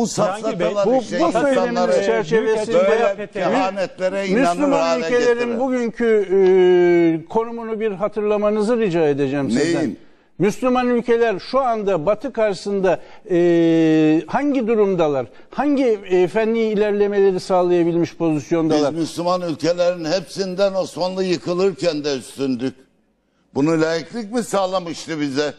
Bu safsatalar bu- işte bu insanları söyleminiz çerçevesinde kehanetlere inanır Müslüman hale ülkelerin getiren. bugünkü e, konumunu bir hatırlamanızı rica edeceğim sizden. Neyin? Müslüman ülkeler şu anda Batı karşısında e, hangi durumdalar? Hangi e, fenli ilerlemeleri sağlayabilmiş Biz pozisyondalar? Müslüman ülkelerin hepsinden Osmanlı yıkılırken de üstündük. Bunu layıklık mı sağlamıştı bize?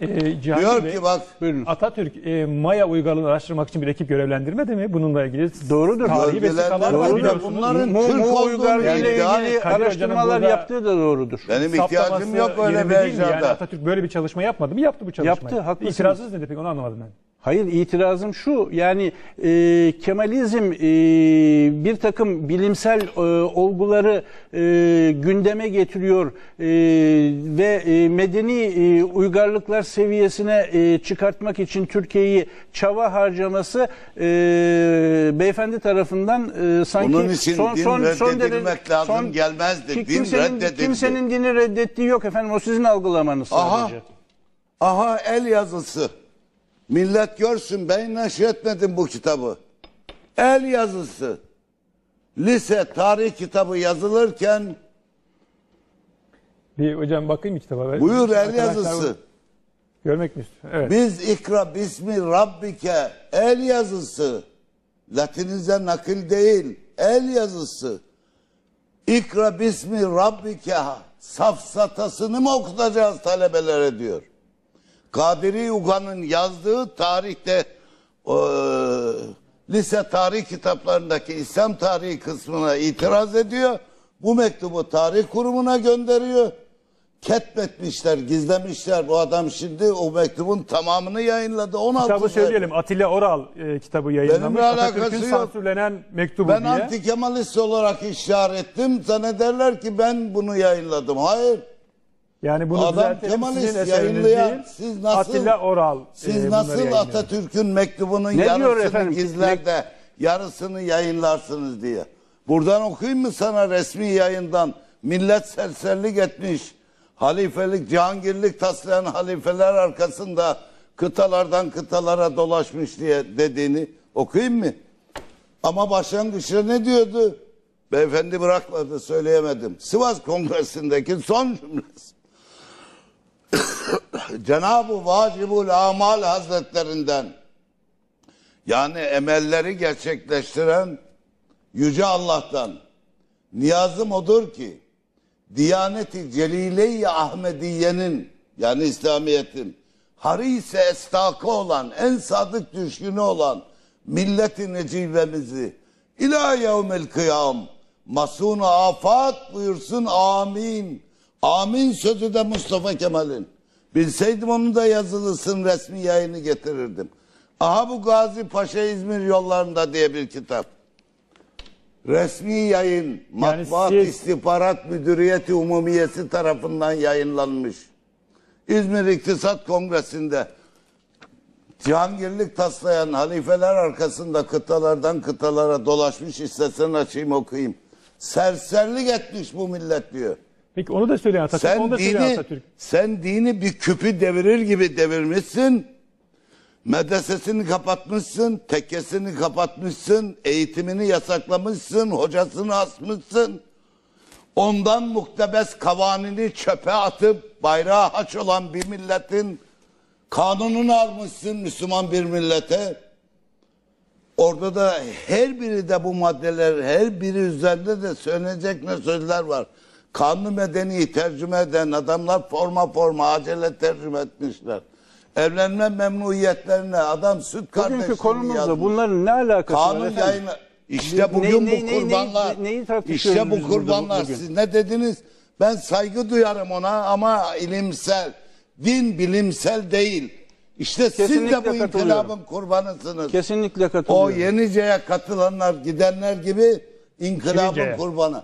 Ee, Cihangir Diyor Bey, ki bak Buyurun. Atatürk e, Maya uygarlığını araştırmak için bir ekip görevlendirmedi mi? Bununla ilgili Doğrudur. tarihi vesikalar var doğrudur. biliyorsunuz. Bunların Mu, Türk mu olduğunu uygarlığı ile iddia ilgili. Kadir Hoca'nın araştırmalar burada- yaptığı da doğrudur. benim ihtiyacım yok öyle bir yerinde değil mi? Yani ecdada. Atatürk böyle bir çalışma yapmadı mı? Yaptı bu çalışmayı. Yaptı, haklısınız. İtirazınız nedir peki onu anlamadım ben. Hayır itirazım şu yani e, Kemalizm e, bir takım bilimsel e, olguları e, gündeme getiriyor e, ve e, medeni e, uygarlıklar seviyesine e, çıkartmak için Türkiye'yi çaba harcaması e, beyefendi tarafından e, sanki Bunun için din reddedilmek lazım, gelmezdi. Ki Din kimsenin, reddedildi. kimsenin dini reddettiği yok efendim o sizin algılamanız Aha. sadece. Aha el yazısı. Millet görsün ben neşretmedim bu kitabı. El yazısı. Lise tarih kitabı yazılırken Bir hocam bakayım kitaba. buyur el yazısı. Görmek mi? Evet. Biz ikra bismi rabbike el yazısı. Latinize nakil değil. El yazısı. İkra bismi rabbike safsatasını mı okutacağız talebelere diyor. Kadiri Uga'nın yazdığı tarihte eee, lise tarih kitaplarındaki İslam tarihi kısmına itiraz ediyor. Bu mektubu tarih kurumuna gönderiyor. Ketmetmişler, gizlemişler. Bu adam şimdi o mektubun tamamını yayınladı. 16 Kitabı söyleyelim. Atilla Oral e, kitabı yayınlamış. Benimle alakası yok. sansürlenen mektubu Ben diye. anti Kemalist olarak işarettim. Sana derler ki ben bunu yayınladım. Hayır. Yani bunu Adam. Kemalist yayınlayan, siz nasıl- Atilla Oral. Siz e, nasıl. Atatürk'ün mektubunun Ne yarısını efendim? de yarısını yayınlarsınız diye. Buradan okuyayım mı sana resmi yayından? Millet serserlik etmiş. Halifelik, cihangirlik taslayan halifeler arkasında kıtalardan kıtalara dolaşmış diye dediğini okuyayım mı? Ama başlangıçta ne diyordu? Beyefendi bırakmadı söyleyemedim. Sivas Kongresi'ndeki son cümlesi. Cenab-ı Vacibul Amal Hazretlerinden yani emelleri gerçekleştiren Yüce Allah'tan niyazım odur ki Diyaneti Celile-i Ahmediye'nin yani İslamiyet'in harise estakı olan en sadık düşkünü olan milleti necivemizi ila yevmel kıyam masunu afat buyursun amin. Amin sözü de Mustafa Kemal'in. Bilseydim onun da yazılısın resmi yayını getirirdim. Aha bu Gazi Paşa İzmir yollarında diye bir kitap. Resmi yayın Matbuat siz- İstihbarat Müdüriyeti Umumiyesi tarafından yayınlanmış. İzmir İktisat Kongresi'nde Cihangirlik taslayan halifeler arkasında kıtalardan kıtalara dolaşmış istesen açayım okuyayım. Serserlik etmiş bu millet diyor. Peki onu da söyleyen Atatürk. onu Sen da söyleyen dini, Atatürk. sen dini bir küpü devirir gibi devirmişsin. Medresesini kapatmışsın, tekkesini kapatmışsın, eğitimini yasaklamışsın, hocasını asmışsın. Ondan muktebes kavanini çöpe atıp bayrağı haç olan bir milletin kanununu almışsın Müslüman bir millete. Orada da her biri de bu maddeler her biri üzerinde de söylenecek ne sözler var. Kanunu medeni tercüme eden adamlar forma forma acele tercüme etmişler. Evlenme memnuniyetlerine adam süt kardeşliğini Bugünkü konumuzda yazmış. bunların ne alakası var Kanun efendim? yayını işte Ne- bugün ne- bu ne- kurbanlar ne- neyi tartışıyoruz işte bu burada kurbanlar bugün? siz ne dediniz? Ben saygı duyarım ona ama ilimsel din bilimsel değil. İşte siz Kesinlikle de bu katılıyorum. inkılabın kurbanısınız. Kesinlikle O katılıyorum. Yenice'ye katılanlar gidenler gibi inkılabın Yenice'ye. kurbanı.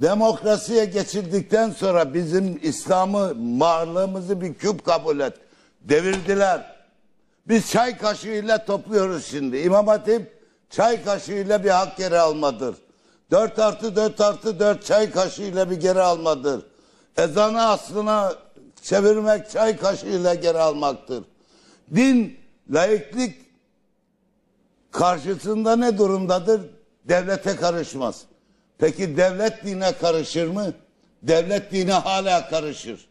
Demokrasiye geçildikten sonra bizim İslam'ı varlığımızı bir küp kabul et. Devirdiler. Biz çay kaşığıyla topluyoruz şimdi. İmam Hatip çay kaşığıyla bir hak geri almadır. 4 artı 4 artı 4 çay kaşığıyla bir geri almadır. Ezanı aslına çevirmek çay kaşığıyla geri almaktır. Din, laiklik Karşısında ne durumdadır? Devlete karışmaz. Peki devlet dine karışır mı? Devlet dine hala karışır.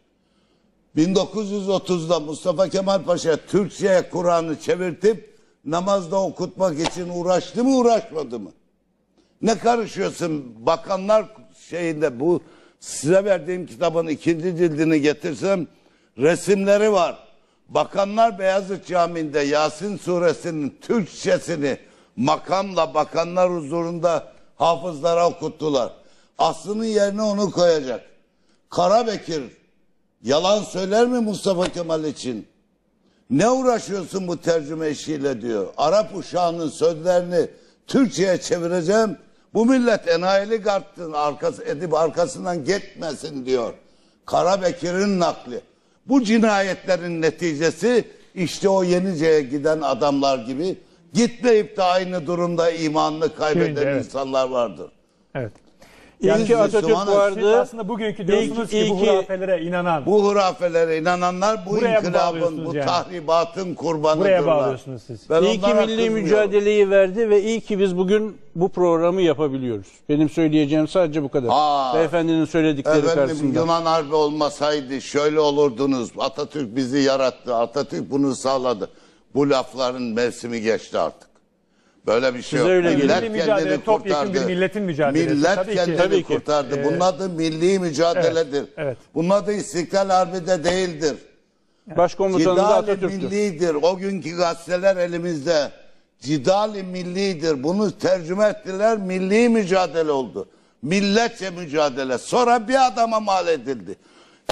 1930'da Mustafa Kemal Paşa Türkçe'ye Kur'an'ı çevirtip namazda okutmak için uğraştı mı uğraşmadı mı? Ne karışıyorsun bakanlar şeyinde bu size verdiğim kitabın ikinci cildini getirsem resimleri var. Bakanlar Beyazıt Camii'nde Yasin suresinin Türkçesini makamla bakanlar huzurunda hafızlara okuttular. Aslının yerine onu koyacak. Karabekir yalan söyler mi Mustafa Kemal için? Ne uğraşıyorsun bu tercüme işiyle diyor. Arap uşağının sözlerini Türkçe'ye çevireceğim. Bu millet enayilik arttın arkası, edip arkasından gitmesin diyor. Karabekir'in nakli. Bu cinayetlerin neticesi işte o Yenice'ye giden adamlar gibi gitmeyip de aynı durumda imanını kaybeden Şimdi, evet. insanlar vardır. Evet. İyi Biz ki Atatürk Müslümanız. Siz vardı. aslında bugünkü diyorsunuz İyi ki bu hurafelere inanan Bu hurafelere inananlar bu Buraya inkılabın, bağlıyorsunuz bu yani? tahribatın kurbanıdırlar. buraya bağlıyorsunuz siz. Ben İyi ki milli mücadeleyi verdi ve iyi ki biz bugün bu programı yapabiliyoruz. Benim söyleyeceğim sadece bu kadar. Aa, Beyefendinin söyledikleri Efendim karşısında. Yunan Harbi olmasaydı şöyle olurdunuz. Atatürk bizi yarattı. Atatürk bunu sağladı. Bu lafların mevsimi geçti artık. Böyle bir şey Size yok. öyle Millet geliyor. Milli mücadele, kendini topyekun kurtardı. bir milletin mücadelesi. Millet Tabii ki. kendini Tabii ki. kurtardı. Ee, Bunun adı milli mücadeledir. Evet, evet. Bunun adı İstiklal Harbi de değildir. Başkomutanı da Cidali Atatürk'tü. millidir. O günkü gazeteler elimizde. Cidali millidir. Bunu tercüme ettiler. Milli mücadele oldu. Milletçe mücadele. Sonra bir adama mal edildi.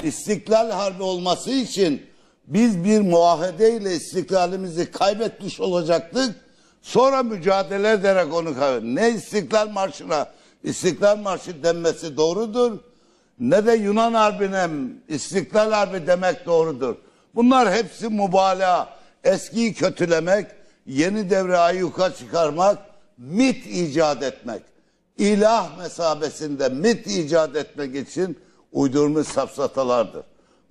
İstiklal Harbi olması için biz bir muahedeyle istiklalimizi kaybetmiş olacaktık. Sonra mücadele ederek onu kaybettik. Ne İstiklal Marşı'na İstiklal Marşı denmesi doğrudur ne de Yunan Harbi'ne İstiklal Harbi demek doğrudur. Bunlar hepsi mübalağa. Eskiyi kötülemek, yeni devre ayyuka çıkarmak, mit icat etmek. İlah mesabesinde mit icat etmek için uydurmuş safsatalardır.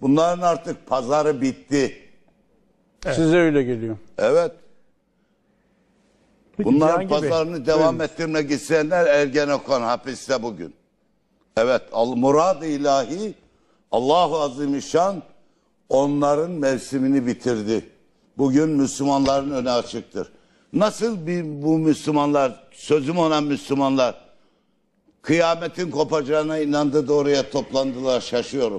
Bunların artık pazarı bitti. Size öyle geliyor. Evet. Peki Bunların Cihangir Bey, pazarını devam ettirmek isteyenler Ergenekon hapiste bugün. Evet, al murad ilahi Allahu Azimüşşan onların mevsimini bitirdi. Bugün Müslümanların önü açıktır. Nasıl bir bu Müslümanlar, sözüm ona Müslümanlar kıyametin kopacağına inandı da oraya toplandılar şaşıyorum.